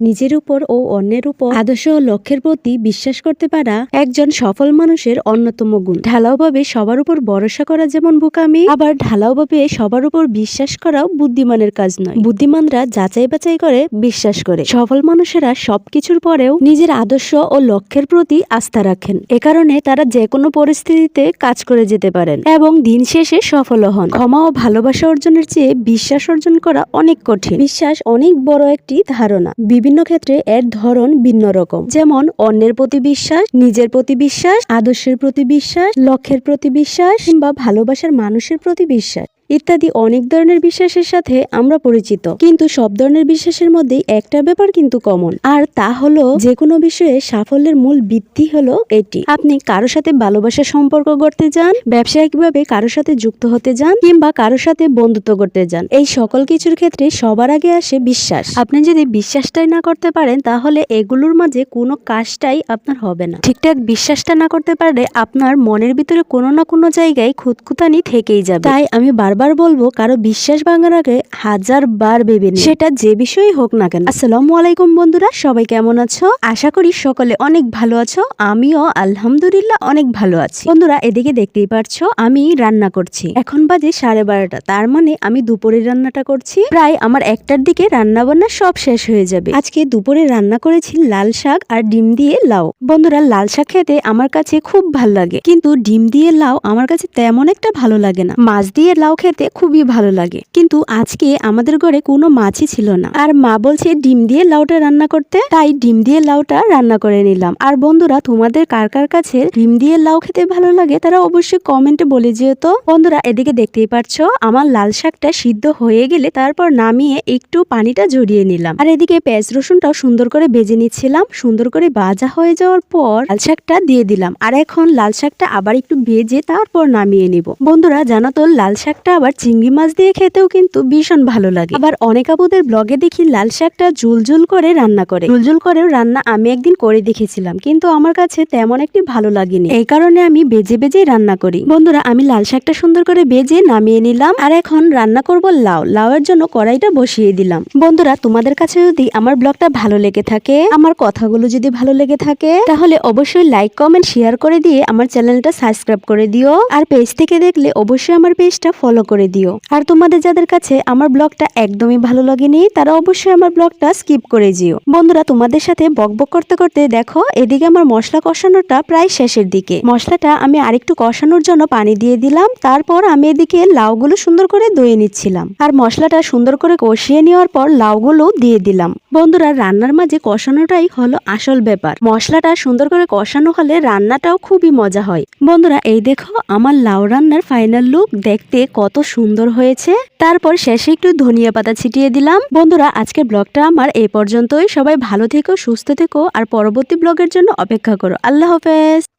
নিজের উপর ও অন্যের উপর আদর্শ ও লক্ষ্যের প্রতি বিশ্বাস করতে পারা একজন সফল মানুষের অন্যতম গুণ। ঢালাওভাবে সবার উপর ভরসা করা যেমন বোকামি, আবার ঢালাওভাবে সবার উপর বিশ্বাস করাও বুদ্ধিমানের কাজ নয়। বুদ্ধিমানরা যাচাই বাছাই করে বিশ্বাস করে। সফল মানুষেরা সবকিছুর পরেও নিজের আদর্শ ও লক্ষ্যের প্রতি আস্থা রাখেন। এ কারণে তারা যে কোনো পরিস্থিতিতে কাজ করে যেতে পারেন এবং দিন শেষে সফল হন। ক্ষমা ও ভালোবাসা অর্জনের চেয়ে বিশ্বাস অর্জন করা অনেক কঠিন। বিশ্বাস অনেক বড় একটি ধারণা। বিভিন্ন ক্ষেত্রে এর ধরন ভিন্ন রকম। যেমন, অন্যের প্রতি বিশ্বাস, নিজের প্রতি বিশ্বাস, আদর্শের প্রতি বিশ্বাস, লক্ষ্যের প্রতি বিশ্বাস, কিংবা ভালোবাসার মানুষের প্রতি বিশ্বাস। ইত্যাদি অনেক ধরনের বিশ্বাসের সাথে আমরা পরিচিত। কিন্তু সব ধরনের বিশ্বাসের মধ্যেই একটা ব্যাপার কিন্তু কমন আর তা হলো যে কোনো বিষয়ে সাফল্যের মূল ভিত্তি হলো এটি। আপনি কারোর সাথে ভালোবাসার সম্পর্ক করতে যান ব্যবসায়িকভাবে কারোর সাথে যুক্ত হতে যান, কিংবা কারোর সাথে বন্ধুত্ব করতে যান। এই সকল কিছুর ক্ষেত্রে সবার আগে আসে বিশ্বাস। আপনি যদি বিশ্বাসটাই না করতে পারেন, তাহলে এগুলোর মাঝে কোনো কাজটাই আপনার হবে না। ঠিকঠাক বিশ্বাসটা না করতে পারলে আপনার মনের ভিতরে কোনো না কোনো জায়গায় খুঁতখুতানি থেকেই যাবে। তাই আমি বারবার বলব, কারও বিশ্বাস ভাঙার আগে হাজার বার ভেবে। সেটা যে বিষয়ই হোক না কেন। আসসালামু আলাইকুম বন্ধুরা, সবাই কেমন আছো? আশা করি সকলে অনেক ভালো আছো, আমিও আলহামদুলিল্লাহ অনেক ভালো আছি। বন্ধুরা, এদিকে দেখতেই পারছ, আমি রান্না করছি। এখন বাজে সাড়ে বারোটা, তার মানে আমি দুপুরের রান্নাটা করছি। প্রায় আমার একটার দিকে রান্না বান্না সব শেষ হয়ে যাবে। আজকে দুপুরে রান্না করেছি লাল শাক আর ডিম দিয়ে লাউ। বন্ধুরা, লাল শাক খেতে আমার কাছে খুব ভালো লাগে। কিন্তু ডিম দিয়ে লাউ আমার কাছে তেমন একটা ভালো লাগে না। মাছ দিয়ে লাউ খেতে খুবই ভালো লাগে। কিন্তু আজকে আমাদের ঘরে কোনো মাছই ছিল না। আর মা বলছে, ডিম দিয়ে লাউটা রান্না করতে? তাই ডিম দিয়ে লাউটা রান্না করে নিলাম। আর বন্ধুরা, তোমাদের কার কার কাছে ডিম দিয়ে লাউ খেতে ভালো লাগে, তারা অবশ্যই কমেন্টে বলে যেও তো। বন্ধুরা, এদিকে দেখতেই পাচ্ছ, আমার লাল শাকটা সিদ্ধ হয়ে গেলে তারপর নামিয়ে একটু পানিটা জড়িয়ে নিলাম। আর এদিকে পেঁয়াজ রসুনটাও সুন্দর করে ভেজে নিচ্ছিলাম। সুন্দর করে ভাজা হয়ে যাওয়ার পর লাল শাকটা দিয়ে দিলাম। আর এখন লাল শাকটা আবার একটু ভেজে তারপর নামিয়ে নিব। বন্ধুরা, জানো তো, লাল শাকটা আবার চিংড়ি মাছ দিয়ে খেতেও কিন্তু ভীষণ ভালো লাগে। আবার অনেক আপুদের ব্লগে দেখি লাল শাকটা ঝুলঝুল করে রান্না করে। ঝুলঝুল করেও রান্না আমি একদিন করে দেখেছিলাম, কিন্তু আমার কাছে তেমন একটি ভালো লাগেনি। এই কারণে আমি বেজে বেজে রান্না করি। বন্ধুরা, আমি লাল শাকটা সুন্দর করে বেজে নামিয়ে নিলাম। আর এখন রান্না করব লাউ। লাউয়ের জন্য কড়াইটা বসিয়ে দিলাম। বন্ধুরা, তোমাদের কাছে যদি আমার ব্লগটা ভালো লেগে থাকে, আমার কথাগুলো যদি ভালো লেগে থাকে তাহলে অবশ্যই লাইক কমেন্ট শেয়ার করে দিয়ে আমার চ্যানেলটা সাবস্ক্রাইব করে দিও। আর পেজ থেকে দেখলে অবশ্যই আমার পেজটা ফলো করে দিও। আর তোমাদের যাদের কাছে আমার ব্লগটা একদমই ভালো লাগেনি, তারা অবশ্যই আমার ব্লগটা স্কিপ করে যেও। বন্ধুরা, তোমাদের সাথে বকবক করতে করতে দেখো, এদিকে আমার মশলা কষানোটা প্রায় শেষের দিকে। মশলাটা আমি আরেকটু কষানোর জন্য পানি দিয়ে দিলাম, তারপর আমি এদিকে লাউগুলো সুন্দর করে ধুয়ে নিচ্ছিলাম। আর মশলাটা সুন্দর করে কষিয়ে নেওয়ার পর লাউগুলো দিয়ে দিলাম। বন্ধুরা, রান্নার মাঝে কষানোটাই হলো আসল ব্যাপার। মশলাটা সুন্দর করে কষানো হলে রান্নাটাও খুবই মজা হয়। বন্ধুরা, এই দেখো আমার লাউ রান্নার ফাইনাল লুক দেখতে কত সুন্দর হয়েছে। তারপর শেষে একটু ধনিয়া পাতা ছিটিয়ে দিলাম। বন্ধুরা, আজকের ব্লগটা আমার এই পর্যন্তই। সবাই ভালো থেকো, সুস্থ থেকো, আর পরবর্তী ব্লগের জন্য অপেক্ষা করো। আল্লাহ হাফেজ।